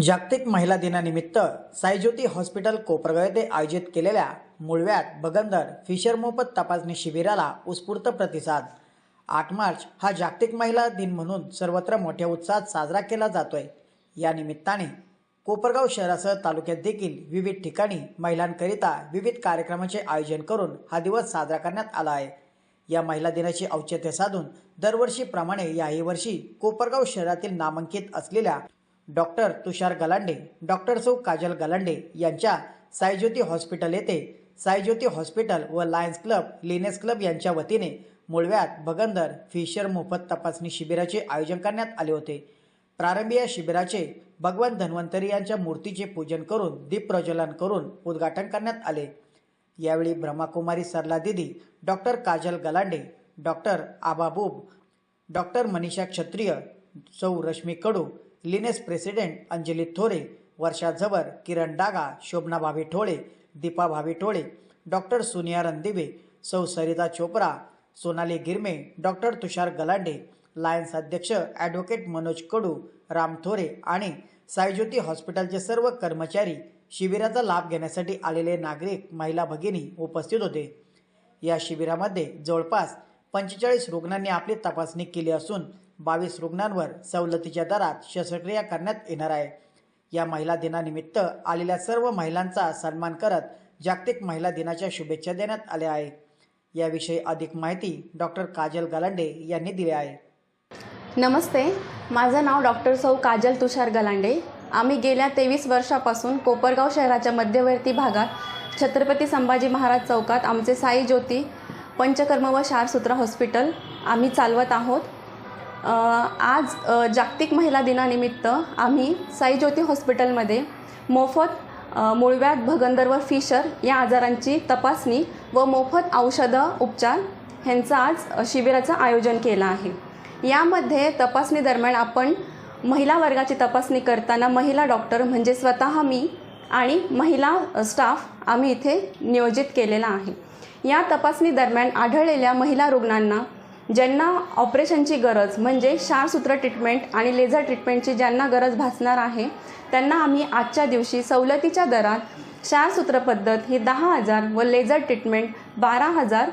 जागतिक महिला दिनानिमित्त साईज्योती हॉस्पिटल कोपरगाव येथे आयोजित केलेल्या मुळव्यात बगंदर फिशर मोफत तपासणी शिबिराला उत्स्फूर्त प्रतिसाद. आठ मार्च हा जागतिक महिला दिन म्हणून सर्वत्र मोठ्या उत्साहात साजरा केला जातोय. या निमित्ताने कोपरगाव शहरासह तालुक्यात देखील विविध ठिकाणी महिलांकरिता विविध कार्यक्रमाचे आयोजन करून हा दिवस साजरा करण्यात आला आहे. या महिला दिनाचे औचित्य साधून दरवर्षीप्रमाणे याही वर्षी कोपरगाव शहरातील नामांकित असलेल्या डॉक्टर तुषार गलांडे डॉक्टर सौ काजल गलांडे यांच्या साईज्योती हॉस्पिटल येथे साईज्योती हॉस्पिटल व लायन्स क्लब लिनेस क्लब यांच्या वतीने मुळव्यात भगंदर फिशर मोफत तपासणी शिबिराचे आयोजन करण्यात आले होते. प्रारंभी या शिबिराचे भगवान धन्वंतरी यांच्या मूर्तीचे पूजन करून दीपप्रज्वलन करून उद्घाटन करण्यात आले. यावेळी ब्रह्माकुमारी सरला दिदी डॉक्टर काजल गलांडे डॉक्टर आबाबूब डॉक्टर मनीषा क्षत्रिय सौ रश्मी कडू लिनेस प्रेसिडेंट अंजली थोरे वर्षा झवर किरण डागा शोभना भाभी ठोळे दीपा भाभी ठोळे डॉक्टर सुनिया रणदिवे सौ सरिता चोप्रा सोनाली गिरमे डॉक्टर तुषार गलांडे लायन्स अध्यक्ष ॲडव्होकेट मनोज कडू राम थोरे आणि साईज्योती हॉस्पिटलचे सर्व कर्मचारी शिबिराचा लाभ घेण्यासाठी आलेले नागरिक महिला भगिनी उपस्थित होते. या शिबिरामध्ये जवळपास पंचेचाळीस रुग्णांनी आपली तपासणी केली असून बावीस रुग्णांवर सवलतीच्या दरात शस्त्रक्रिया करण्यात येणार आहे. या महिला दिनानिमित्त आलेल्या सर्व महिलांचा सन्मान करत जागतिक महिला दिनाच्या शुभेच्छा देण्यात आल्या आहे याविषयी अधिक माहिती डॉक्टर काजल गलांडे यांनी दिली आहे. नमस्ते माझं नाव डॉक्टर सौ काजल तुषार गलांडे. आम्ही गेल्या तेवीस वर्षापासून कोपरगाव शहराच्या मध्यवर्ती भागात छत्रपती संभाजी महाराज चौकात आमचे साई ज्योती पंचकर्म व शारसूत्र हॉस्पिटल आम्ही चालवत आहोत. आज जागतिक महिला दिनानिमित्त आम्ही साई ज्योती हॉस्पिटलमध्ये मोफत मुळव्यात मुळव्याध भगंदर फिशर या आजारांची तपासणी व मोफत औषधं उपचार ह्यांचं आज शिबिराचं आयोजन केलं आहे. यामध्ये तपासणी दरम्यान आपण महिला वर्गाची तपासणी करताना महिला डॉक्टर म्हणजे स्वतः मी आणि महिला स्टाफ आम्ही इथे नियोजित केलेला आहे. या तपासणी दरम्यान आढळलेल्या महिला रुग्णांना ज्यांना ऑपरेशनची गरज म्हणजे क्षारसूत्र ट्रीटमेंट आणि लेझर ट्रीटमेंटची ज्यांना गरज भासणार आहे त्यांना आम्ही आजच्या दिवशी सवलतीच्या दरात क्षारसूत्र पद्धत ही दहा हजार व लेझर ट्रीटमेंट बारा हजार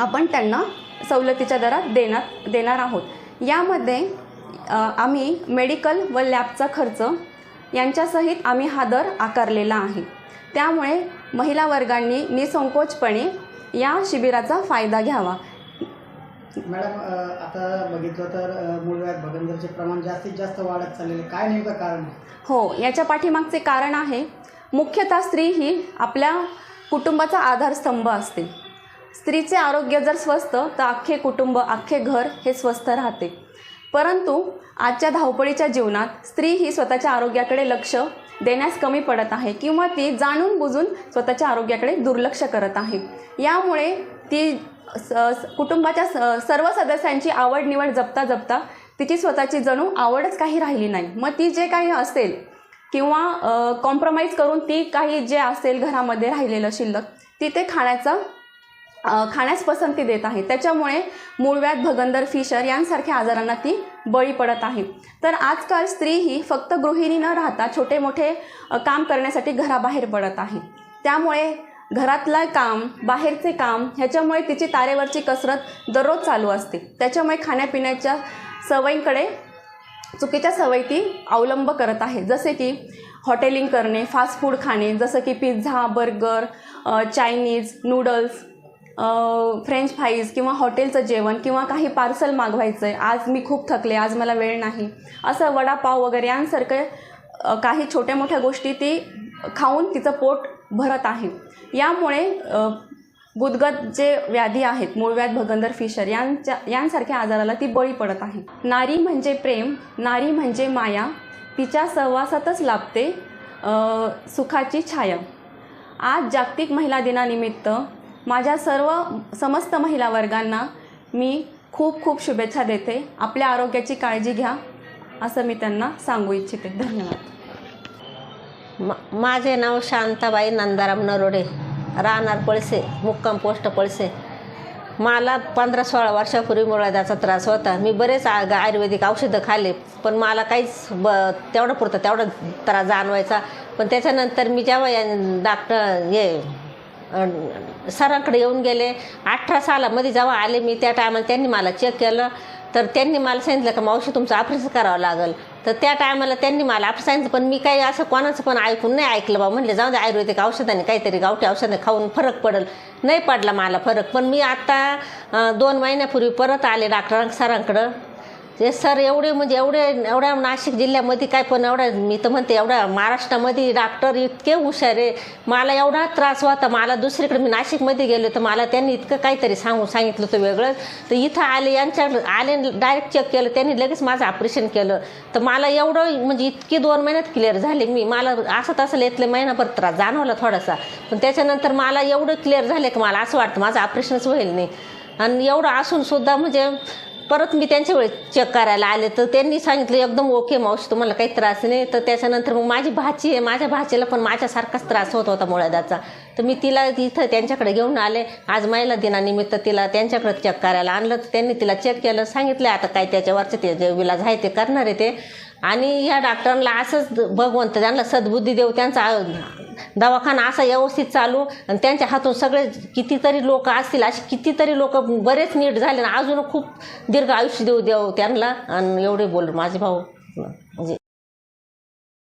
आपण त्यांना सवलतीच्या दरात देणार देणार आहोत. यामध्ये आम्ही मेडिकल व लॅबचा खर्च यांच्यासहित आम्ही हा दर आकारलेला आहे. त्यामुळे महिला वर्गांनी निसंकोचपणे या शिबिराचा फायदा घ्यावा. मॅडम आता बघितलं तर मुळव्यात भगंदरचे प्रमाण जास्तीत जास्त वाढत चाललेले काय नेमकं कारण हो याच्या पाठीमागचे कारण आहे मुख्यतः स्त्री ही आपल्या कुटुंबाचा आधारस्तंभ असते. स्त्रीचे आरोग्य जर स्वस्त तर अख्खे कुटुंब अख्खे घर हे स्वस्थ राहते. परंतु आजच्या धावपळीच्या जीवनात स्त्री ही स्वतःच्या आरोग्याकडे लक्ष देण्यास कमी पडत आहे किंवा ती जाणून बुजून स्वतःच्या आरोग्याकडे दुर्लक्ष करत आहे. यामुळे ती स स- कुटुंबाच्या स सर्व सदस्यांची आवड निवड जपता जपता तिची स्वतःची जणू आवडच काही राहिली नाही. मग ती जे काही असेल किंवा कॉम्प्रोमाइज करून ती काही जे असेल घरामध्ये राहिलेलं शिल्लक ती ते खाण्याचा खाण्यास पसंती देत आहे. त्याच्यामुळे मूळव्याध भगंदर फिशर यांसारख्या आजारांना ती बळी पडत आहे. तर आजकाल स्त्री ही फक्त गृहिणी न राहता छोटे मोठे काम करण्यासाठी घराबाहेर पडत आहे. त्यामुळे घरातलं काम बाहेरचे काम ह्याच्यामुळे तिची तारेवरची कसरत दररोज चालू असते. त्याच्यामुळे खाण्यापिण्याच्या सवयींकडे चुकीच्या सवयी ती अवलंब करत आहे. जसे की हॉटेलिंग करणे फास्ट फूड खाणे जसं की pizza burger Chinese noodles French fries किंवा हॉटेलचं जेवण किंवा काही पार्सल मागवायचं आहे आज मी खूप थकले आज मला वेळ नाही. असं वडापाव वगैरे यांसारखं काही छोट्या मोठ्या गोष्टी ती खाऊन तिचं पोट भरत आहे. यामुळे गुदगद जे व्याधी आहेत मूळव्याध भगंदर फिशर यांच्या यांसारख्या आजाराला ती बळी पडत आहे. नारी म्हणजे प्रेम नारी म्हणजे माया तिच्या सहवासातच लाभते सुखाची छाया. आज जागतिक महिला दिनानिमित्त माझ्या सर्व समस्त महिला वर्गांना मी खूप खूप शुभेच्छा देते. आपल्या आरोग्याची काळजी घ्या असं मी त्यांना सांगू इच्छिते. धन्यवाद. मा माझे नाव शांताबाई नंदाराम नरोडे राहणार पळसे मुक्काम पोस्ट पळसे. मला पंधरा सोळा वर्षापूर्वी मुळादाचा त्रास होता. मी बरेच आ- आयुर्वेदिक औषधं खाल्ले पण मला काहीच ब तेवढं पुरतं तेवढा त्रास जाणवायचा. पण त्याच्यानंतर मी जेव्हा या डॉक्टर हे सरांकडे येऊन गेले. अठरा सालामध्ये जेव्हा आले मी त्या टायमाला त्यांनी मला चेक केलं. तर त्यांनी मला सांगितलं का मावशी तुमचं ऑपरेशन करावं लागेल. तर त्या टायमाला त्यांनी मला ऑपरेशन सांगितलं पण मी काही असं कोणाचं पण ऐकून नाही ऐकलं बा. म्हणले जाऊ दे आयुर्वेदिक औषधाने काहीतरी गावठी औषधाने खाऊन फरक पडेल. नाही पडला मला फरक पण मी आता दोन महिन्यापूर्वी परत आले डॉक्टर सरांकडं. ते सर एवढे म्हणजे एवढे एवढ्या नाशिक जिल्ह्यामध्ये काय पण एवढ्या मी तर म्हणते एवढ्या महाराष्ट्रामध्ये डॉक्टर इतके हुशार आहे. मला एवढा त्रास होता मला दुसरीकडे मी नाशिकमध्ये गेले तर मला त्यांनी इतकं काहीतरी सांगू सांगितलं होतं वेगळं. तर इथं आले यांच्या आले डायरेक्ट चेक केलं त्यांनी लगेच माझं ऑपरेशन केलं. तर मला एवढं म्हणजे इतकी दोन महिन्यात क्लिअर झाले मी. मला असं तसं येतले महिनाभर त्रास जाणवला थोडासा. पण त्याच्यानंतर मला एवढं क्लिअर झालं की मला असं वाटतं माझं ऑपरेशनच होईल नाही. आणि एवढं असून सुद्धा म्हणजे परत मी त्यांच्या वेळेस चेक करायला आले तर त्यांनी सांगितलं एकदम ओके मावशी तुम्हाला काही त्रास नाही. तर त्याच्यानंतर मग माझी भाची आहे माझ्या भाचीला पण माझ्यासारखाच त्रास होत होता मुळादाचा. तर मी तिला इथं त्यांच्याकडे घेऊन आले. आज महिला दिनानिमित्त तिला त्यांच्याकडे चेक करायला आणलं. तर त्यांनी तिला चेक केलं सांगितलं आता काय त्याच्यावरचे ते जे विलाज आहे ते करणार आहे ते. आणि ह्या डॉक्टरांना असंच भगवंत त्यांना सद्बुद्धी देऊ त्यांचा दवाखाना असा व्यवस्थित चालू आणि त्यांच्या हातून सगळे कितीतरी लोक असतील असे कितीतरी लोक बरेच नीट झाले आणि अजून खूप दीर्घ आयुष्य देऊ देऊ त्यांना. आणि एवढे बोल माझे भाऊ.